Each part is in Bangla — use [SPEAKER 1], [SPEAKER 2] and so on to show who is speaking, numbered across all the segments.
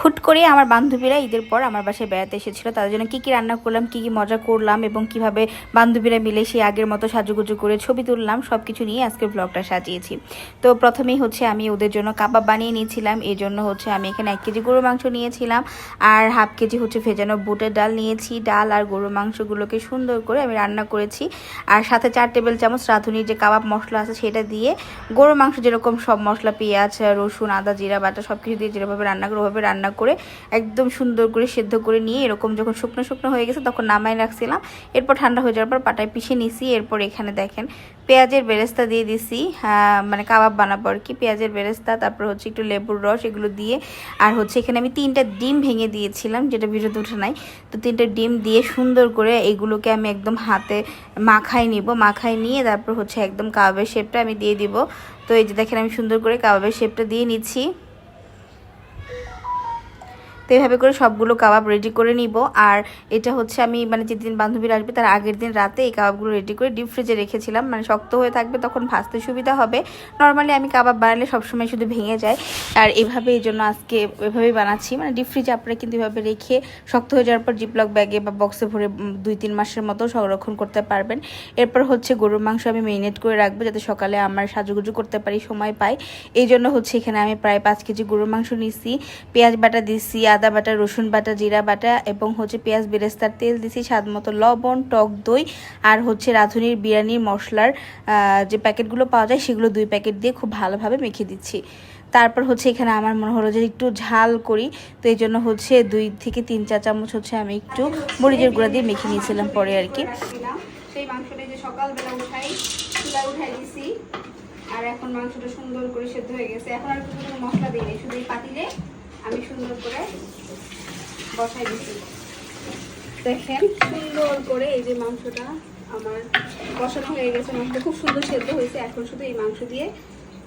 [SPEAKER 1] হুট করে আমার বান্ধবীরা ঈদের পর আমার বাসায় বেড়াতে এসেছিল। তাদের জন্য কী কী রান্না করলাম, কী কী মজা করলাম এবং কীভাবে বান্ধবীরা মিলে সেই আগের মতো সাজুগুজু করে ছবি তুললাম সব কিছু নিয়ে আজকে ব্লগটা সাজিয়েছি। তো প্রথমেই হচ্ছে আমি ওদের জন্য কাবাব বানিয়ে নিয়েছিলাম। এই জন্য হচ্ছে আমি এখানে এক কেজি গরু মাংস নিয়েছিলাম আর হাফ কেজি হচ্ছে ভেজানো বুটের ডাল নিয়েছি। ডাল আর গরু মাংসগুলোকে সুন্দর করে আমি রান্না করেছি আর সাথে চার টেবিল চামচ রাঁধুনির যে কাবাব মশলা আছে সেটা দিয়ে গরু মাংস যেরকম সব মশলা, পেঁয়াজ, রসুন, আদা, জিরা, বাটা সব কিছু দিয়ে যেভাবে রান্না করে, ওভাবে রান্না করে একদম সুন্দর করে সেদ্ধ করে নিয়ে এরকম যখন শুকনো শুকনো হয়ে গেছে তখন নামাই রাখছিলাম। এরপর ঠান্ডা হয়ে যাওয়ার পর পাটায় পিষে নিছি। এরপর এখানে দেখেন পেঁয়াজের বেরেস্তা দিয়ে দিছি। মানে কাবাব বানাবো আর কি। পেঁয়াজের বেরেস্তা, তারপর হচ্ছে একটু লেবুর রস এগুলো দিয়ে। আর হচ্ছে এখানে আমি তিনটা ডিম ভেঙে দিয়েছিলাম, যেটা ভিডিওতে উঠে নাই। তো তিনটা ডিম দিয়ে সুন্দর করে এগুলোকে আমি একদম হাতে মাখাই নিব। মাখাই নিয়ে তারপর হচ্ছে একদম কাবাবের শেপটা আমি দিয়ে দিব। তো এই যে দেখেন আমি সুন্দর করে কাবাবের শেপটা দিয়ে নিচ্ছি। তো এইভাবে করে সবগুলো কাবাব রেডি করে নিব। আর এটা হচ্ছে আমি মানে যেদিন বান্ধবীরা আসবে তার আগের দিন রাতে এই কাবাবগুলো রেডি করে ডিপ ফ্রিজে রেখেছিলাম। মানে শক্ত হয়ে থাকবে তখন ভাজতে সুবিধা হবে। নর্মালি আমি কাবাব বানালে সবসময় শুধু ভেঙে যায়। আর এভাবে এই জন্য আজকে এভাবেই বানাচ্ছি। মানে ডিপ ফ্রিজে আপনারা কিন্তু এভাবে রেখে শক্ত হয়ে যাওয়ার পর জিপলক ব্যাগে বা বক্সে ভরে দুই, তিন মাসের মতো সংরক্ষণ করতে পারবেন। এরপর হচ্ছে গরুর মাংস আমি মেরিনেট করে রাখব যাতে সকালে আমার সাজুগুজু করতে পারি, সময় পাই। এই জন্য হচ্ছে এখানে আমি প্রায় পাঁচ কেজি গরুর মাংস নিছি। পেঁয়াজ বাটা দিছি আদা বাটা, রসুন বাটা, জিরা বাটা এবং হচ্ছে পেঁয়াজ বেরেস্তার তেল দিছি, স্বাদ মতো লবণ, টক দই আর হচ্ছে রাঁধুনির বিরিয়ানির মশলার যে প্যাকেটগুলো পাওয়া যায় সেগুলো দুই প্যাকেট দিয়ে খুব ভালোভাবে মেখে দিচ্ছি। তারপর হচ্ছে এখানে আমার মনে হলো যে একটু ঝাল করি, তো এই জন্য হচ্ছে দুই থেকে তিন চা চামচ হচ্ছে আমি একটু মরিচের গুঁড়া দিয়ে মেখে নিয়েছিলাম পরে আর কি। আর এখন মাংসটা সুন্দর করে সেদ্ধ হয়ে গেছে। এখন আর কিছু মশলা দিইনি শুধু এই পাতিলে আমি সুন্দর করে বসাই দিচ্ছি দেখেন। সুন্দর করে এই যে মাংসটা আমার বসানো হয়ে গেছে। মাংসটা খুব সুন্দর সেদ্ধ হয়েছে। এখন শুধু এই মাংস দিয়ে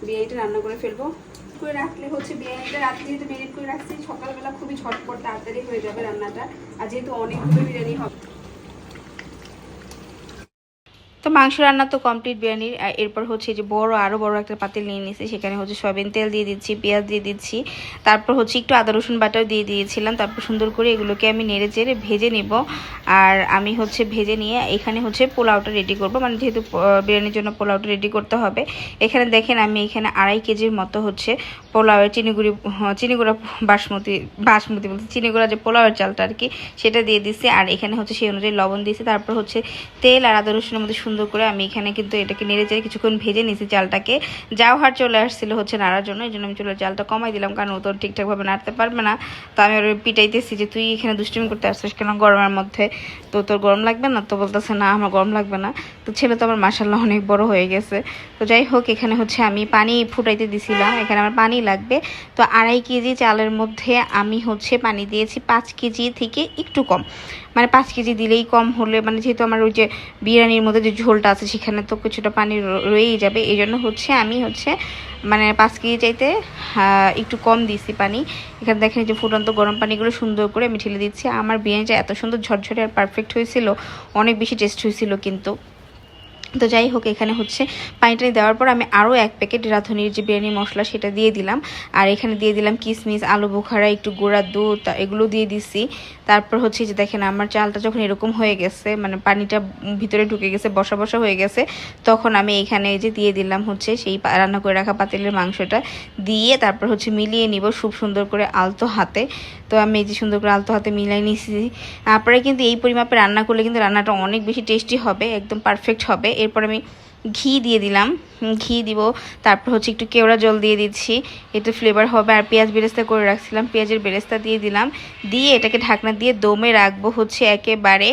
[SPEAKER 1] বিরিয়ানিটা রান্না করে ফেলব। করে রাখলে হচ্ছে বিরিয়ানিটা রাত্রে যেহেতু মেরিট করে রাখছি সকালবেলা খুবই ছটপট তাড়াতাড়ি হয়ে যাবে রান্নাটা। আর যেহেতু অনেকগুলো বিরিয়ানি হবে। তো মাংস রান্না তো কমপ্লিট বিরিয়ানির। এরপর হচ্ছে যে বড় আরও বড় একটা পাতিল নিয়ে নিয়েছি। সেখানে হচ্ছে সয়াবিন তেল দিয়ে দিচ্ছি, পেঁয়াজ দিয়ে দিচ্ছি। তারপর হচ্ছে একটু আদা, রসুন বাটাও দিয়ে দিয়েছিলাম। তারপর সুন্দর করে এগুলোকে আমি নেড়ে চেড়ে ভেজে নেব। আর আমি হচ্ছে ভেজে নিয়ে এখানে হচ্ছে পোলাওটা রেডি করব। মানে যেহেতু বিরিয়ানির জন্য পোলাওটা রেডি করতে হবে। এখানে দেখেন আমি এখানে আড়াই কেজির মতো হচ্ছে পোলাওয়ের চিনিগুড়ি চিনিগুড়া বাসমতি বাসমতি বলতে চিনিগুড়া যে পোলাওয়ের চালটা আর কি, সেটা দিয়ে দিচ্ছি। আর এখানে হচ্ছে সেই অনুযায়ী লবণ দিয়েছি। তারপর হচ্ছে তেল আর আদা, রসুনের মধ্যে করে আমি এখানে কিন্তু এটাকে নেড়ে চেড়ে কিছুক্ষণ ভেজে নিয়েছি চালটাকে। যাও হার চলে আসছিল হচ্ছে নাড়ার জন্য, এই জন্য আমি চুলের চালটা কমাই দিলাম, কারণ ও তো ঠিকঠাকভাবে নাড়তে পারবে না। তো আমি ওর পিটাইতেছি যে, তুই এখানে দুষ্টুমি করতে আসছিস কেন গরমের মধ্যে? তো তোর গরম লাগবে না? তো বলতেছে, না, আমার গরম লাগবে না। তো ছেলে তো আমার মাসাল্লাহ অনেক বড় হয়ে গেছে। তো যাই হোক, এখানে হচ্ছে আমি পানি ফুটাইতে দিছিলাম, এখানে আমার পানি লাগবে। তো আড়াই কেজি চালের মধ্যে আমি হচ্ছে পানি দিয়েছি পাঁচ কেজি থেকে একটু কম। মানে পাঁচ কেজি দিলেই কম হলে মানে যেহেতু আমার ওই যে বিরিয়ানির মধ্যে যে ঝোলটা আছে সেখানে তো কিছুটা পানি রয়েই যাবে, এই জন্য হচ্ছে আমি হচ্ছে মানে পাঁচ কেজি চাইতে একটু কম দিছি পানি। এখানে দেখেন যে ফুটন্ত গরম পানিগুলো সুন্দর করে আমি ঠেলে দিচ্ছি। আমার বিরিয়ানিটা এত সুন্দর ঝরঝরে আর পারফেক্ট হয়েছিল, অনেক বেশি টেস্ট হয়েছিল কিন্তু। তো যাই হোক, এখানে হচ্ছে পানিটা দেওয়ার পর আমি আরও এক প্যাকেট রাঁধুনির যে বিরিয়ানি মশলা সেটা দিয়ে দিলাম। আর এখানে দিয়ে দিলাম কিশমিশ আলু বোখারা, একটু গুঁড়া দুধ এগুলো দিয়ে দিছি। তারপর হচ্ছে যে দেখেন আমার চালটা যখন এরকম হয়ে গেছে মানে পানিটা ভিতরে ঢুকে গেছে, বসা বসা হয়ে গেছে, তখন আমি এখানে যে দিয়ে দিলাম হচ্ছে সেই রান্না করে রাখা পাতিলের মাংসটা দিয়ে তারপর হচ্ছে মিলিয়ে নিব খুব সুন্দর করে আলতো হাতে। তো আমি এই যে সুন্দর করে আলতো হাতে মিলাই নিছি। আপনারা কিন্তু এই পরিমাপে রান্না করলে কিন্তু রান্নাটা অনেক বেশি টেস্টি হবে, একদম পারফেক্ট হবে। এরপর আমি ঘি দিয়ে দিলাম। ঘি দিব। তারপর হচ্ছে একটু কেওড়া জল দিয়ে দিচ্ছি। একটু ফ্লেভার হবে। আর পেঁয়াজ বেরেস্তা করে রাখছিলাম। পেঁয়াজের বেরেস্তা দিয়ে দিলাম। দিয়ে এটাকে ঢাকনা দিয়ে দমে রাখব হচ্ছে একেবারে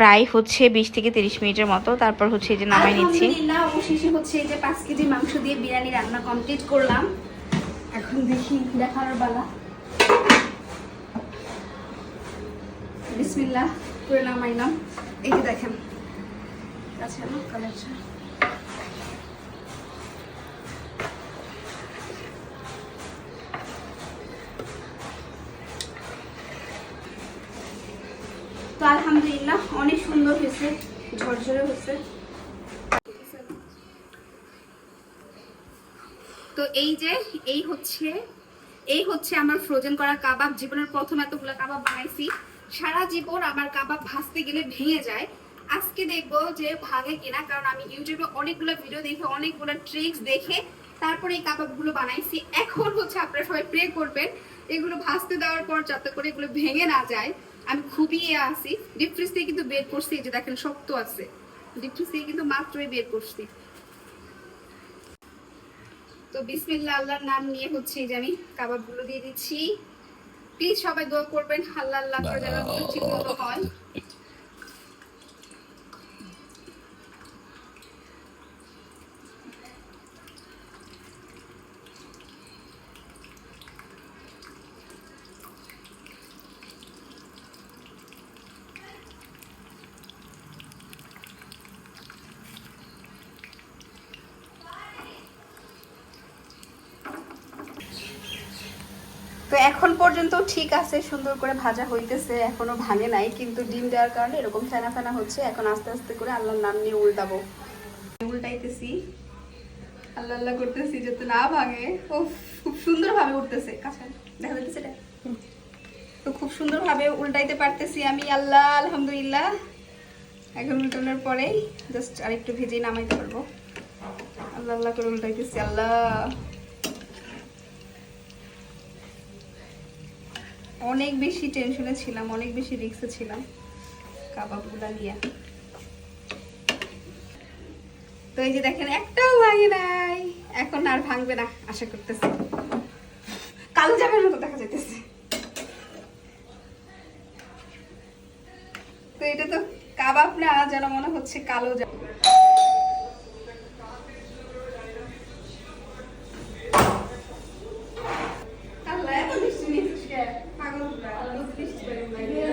[SPEAKER 1] প্রায় হচ্ছে বিশ থেকে তিরিশ মিনিটের মতো। তারপর হচ্ছে এই যে নামাই নিচ্ছি।
[SPEAKER 2] অবশেষে হচ্ছে এই যে পাঁচ কেজি মাংস দিয়ে বিরিয়ানি রান্না কমপ্লিট করলাম। এখন দেখি দেখানোর বেলা বিসমিল্লাহ করে নামাইলাম। এই যে দেখেন তো এই যে, এই হচ্ছে এই হচ্ছে আমার ফ্রোজেন করা কাবাব। জীবনের প্রথম এতগুলো কাবাব বানাইছি। সারা জীবন আমার কাবাব ভাজতে গেলে ভেঙে যায়। আজকে দেখব যে ভাঙে কিনা কারণ আমি ইউটিউবে অনেকগুলো ভিডিও দেখে অনেকগুলো ট্রিক্স দেখে তারপরে এই কাবাবগুলো বানাইছি এখন হচ্ছে আপনারা সবাই প্রে করবেন এগুলো ভাজতে দেওয়ার পর যাতে করে এগুলো ভেঙে না যায় আমি খুবই ইয়ে আছি ডিপ ফ্রিজ থেকে কিন্তু বের করছি যে দেখেন শক্ত আছে ডিপ ফ্রিজ থেকে কিন্তু মাত্রই বের করছি তো বিসমিল্লাহ আল্লাহর নাম নিয়ে হচ্ছে এই যে আমি কাবাবগুলো দিয়ে দিচ্ছি প্লিজ সবাই দোয়া করবেন আল্লাহ আল্লাহ করে যেন ঠিক মতো হয় এখন পর্যন্ত ঠিক আছে, সুন্দর করে ভাজা হইতেছে, এখনও ভাঙে নাই, কিন্তু ডিম দেওয়ার কারণে এরকম ফেনা ফেনা হচ্ছে, এখন আস্তে আস্তে করে আল্লাহর নাম নিয়ে উল্টাবো। উল্টাইতেছি, আল্লাহ আল্লাহ করতেছি যাতে না ভাঙে। ও খুব সুন্দর ভাবে উঠতেছে, কাছে দেখা যাচ্ছে এটা। তো খুব সুন্দর ভাবে উল্টাইতে পারতেছি আমি, আল্লাহ, আলহামদুলিল্লাহ। এখন উল্টানোর পরেই জাস্ট আরেকটু ভেজেই নামাইতে পারব। আল্লাহ আল্লাহ করে উল্টাইতেছি, আল্লাহ। অনেক বেশি টেনশনে ছিলাম, অনেক বেশি রিক্সে ছিলাম কাবাবগুলা নিয়ে। তো এই যে দেখেন, একটাও ভাঙে নাই। এখন আর ভাঙবে না, আশা করতেছি। কালো জামের মতো দেখা যাইতেছে। তো এটা তো কাবাব না, যেন মনে হচ্ছে কালো জাম আল্লাহ এত মিষ্টি নিয়েছিস কে? পাগল পুরা, আল্লাহ মিষ্টি বানিয়ে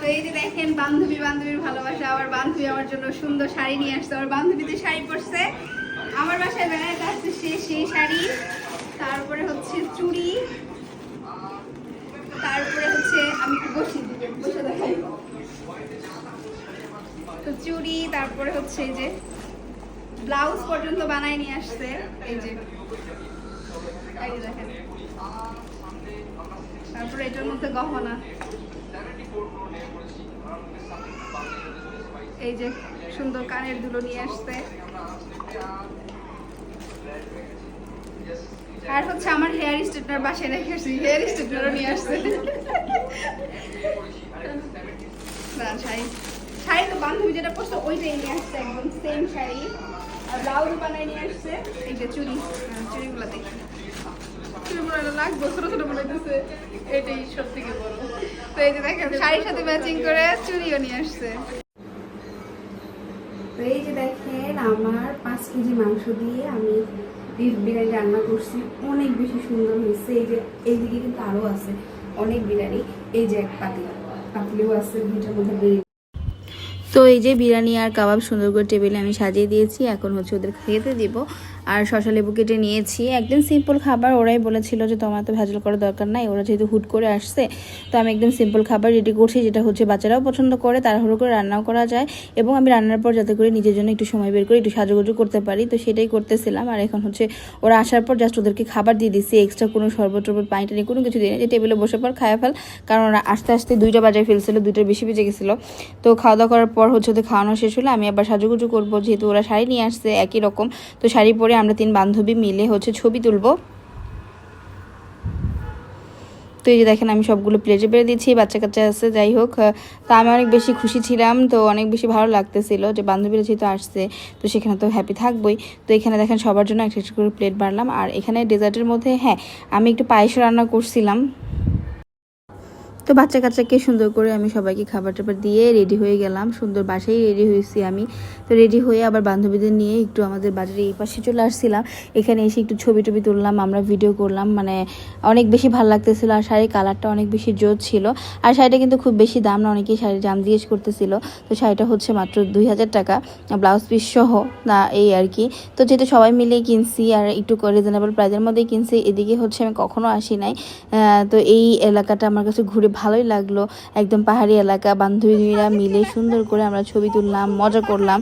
[SPEAKER 2] তো দেখেন বান্ধবী, বান্ধবীর ভালোবাসা আমার বান্ধবী আমার জন্য সুন্দর শাড়ি নিয়ে আসছে আমার বান্ধবীদের শাড়ি পরছে। আমার বাসায় বেড়াতে আসছে সে সেই শাড়ি, তারপরে হচ্ছে চুড়ি, তারপরে হচ্ছে আমি বসি, বসে দেখাই। তো চুড়ি, তারপরে হচ্ছে এই যে ব্লাউজ পর্যন্ত বানায় নিয়ে আসছে এই যে দেখেন। তারপরে এটার মধ্যে গহনা। এই যে সুন্দর কানের দুলো নিয়ে আসছে। আর হচ্ছে আমার হেয়ার স্ট্রেটনার বাসায় রেখে আসছি হেয়ার স্ট্রেটনারও নিয়ে আসছে। না শাড়ি। শাড়ি তো বান্ধবী যেটা পরছে ওইটাই নিয়ে আসছে একদম সেম শাড়ি। আর ব্লাউজ বানাই নিয়ে আসছে। এই যে চুড়ি হ্যাঁ, চুড়িগুলো দেখি। ছোট ছোট এটাই সব থেকে বড়। তো এই যে দেখেন শাড়ির সাথে ম্যাচিং করে চুড়িও নিয়ে আসছে। তো এই যে দেখেন, আমার পাঁচ কেজি মাংস দিয়ে আমি বিফ বিরিয়ানি রান্না করছি। অনেক বেশি সুন্দর হয়েছে। এই যে এইদিকে কিন্তু আরও আছে অনেক বিরিয়ানি। এই যে এক পাতিল পাতিলেও আছে, দুইটার মধ্যে বিরিয়ানি
[SPEAKER 1] তো এই যে বিরিয়ানি আর কাবাব সুন্দর করে টেবিলে আমি সাজিয়ে দিয়েছি। এখন হচ্ছে ওদের খেতে দিব। আর শশা লেবু কেটে নিয়েছি। একদম সিম্পল খাবার, ওরাই বলেছিল যে তোমার তো ভেজাল করার দরকার নাই, ওরা যেহেতু হুট করে আসছে, তো আমি একদম সিম্পল খাবার রেডি করছি, যেটা হচ্ছে বাচ্চারাও পছন্দ করে, তাড়াহুড়ো করে রান্নাও করা যায় এবং আমি রান্নার পর যাতে করে নিজের জন্য একটু সময় বের করে একটু সাজুগুজু করতে পারি, তো সেটাই করতেছিলাম। আর এখন হচ্ছে ওরা আসার পর জাস্ট ওদেরকে খাবার দিয়ে দিচ্ছি এক্সট্রা কোনো শরবত টরবত, পানি টানি, কোনো কিছু দিয়ে যে টেবিলে বসে পর খাওয়া ফেল, কারণ ওরা আস্তে আস্তে দুইটা বাজায় ফেলছিল, দুইটার বেশি বেজে গেছিল। তো খাওয়া দাওয়া করার পর হচ্ছে ওদের খাওয়ানো শেষ হলে আমি আবার সাজুগুজু করব, যেহেতু ওরা শাড়ি নিয়ে আসছে, একই রকম। তো শাড়ি পরে আমরা তিন বান্ধবী মিলে হচ্ছে ছবি তুলবো। তো এই যে দেখেন আমি সবগুলো প্লেটে বেড়ে দিচ্ছি বাচ্চা কাচ্চা আছে, যাই হোক। তা আমি অনেক বেশি খুশি ছিলাম, তো অনেক বেশি ভালো লাগতেছিল যে বান্ধবীরা যেহেতু আসছে, তো সেখানে তো হ্যাপি থাকবই। তো এখানে দেখেন সবার জন্য একটা একটা করে প্লেট বাড়লাম, আর এখানে ডেজার্টের মধ্যে হ্যাঁ আমি একটু পায়েস রান্না করছিলাম। তো বাচ্চা কাচ্চাকে সুন্দর করে আমি সবাইকে খাবার টাবার দিয়ে রেডি হয়ে গেলাম। সুন্দর বাসায় রেডি হয়েছি আমি। তো রেডি হয়ে আবার বান্ধবীদের নিয়ে একটু আমাদের বাজারে এই পাশে চলে আসছিলাম। এখানে এসে একটু ছবি টবি তুললাম, আমরা ভিডিও করলাম। মানে অনেক বেশি ভালো লাগতেছিল আর শাড়ির কালারটা অনেক বেশি জোর ছিল। আর শাড়িটা কিন্তু খুব বেশি দাম না, অনেকেই শাড়ির দাম জিজ্ঞেস করতেছিল। তো শাড়িটা হচ্ছে মাত্র দুই হাজার টাকা। ব্লাউজ পিস সহ, না, এই আর কি। তো যেহেতু সবাই মিলে কিনছি আর একটু রিজনেবল প্রাইজের মধ্যেই কিনছি, এদিকে হচ্ছে আমি কখনো আসি নাই। তো এই এলাকাটা আমার কাছে ঘুরে ভালোই লাগল। একদম পাহাড়ি এলাকা, বান্ধবীরা মিলে সুন্দর করে আমরা ছবি তুললাম, মজা করলাম,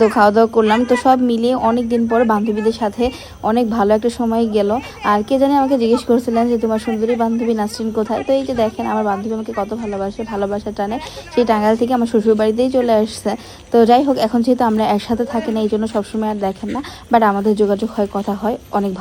[SPEAKER 1] তো খাওয়া দাওয়া করলাম। তো সব মিলিয়ে অনেক দিন পর বান্ধবীদের সাথে অনেক ভালো একটা সময় গেল। আর কে জানে আমাকে জিজ্ঞেস করছিলেন যে, তোমার সুন্দরী বান্ধবী নাসরিন কোথায়? তো এই যে দেখেন, আমার বান্ধবী আমাকে কত ভালোবাসে, ভালোবাসা টানে। সেই টাঙ্গাইল থেকে আমার শ্বশুর বাড়িতেই চলে আসছে। তো যাই হোক, এখন যেহেতু আমরা একসাথে থাকি না, এই জন্য সবসময় আর দেখেন না। বাট আমাদের যোগাযোগ হয়, কথা হয়, অনেক ভালো।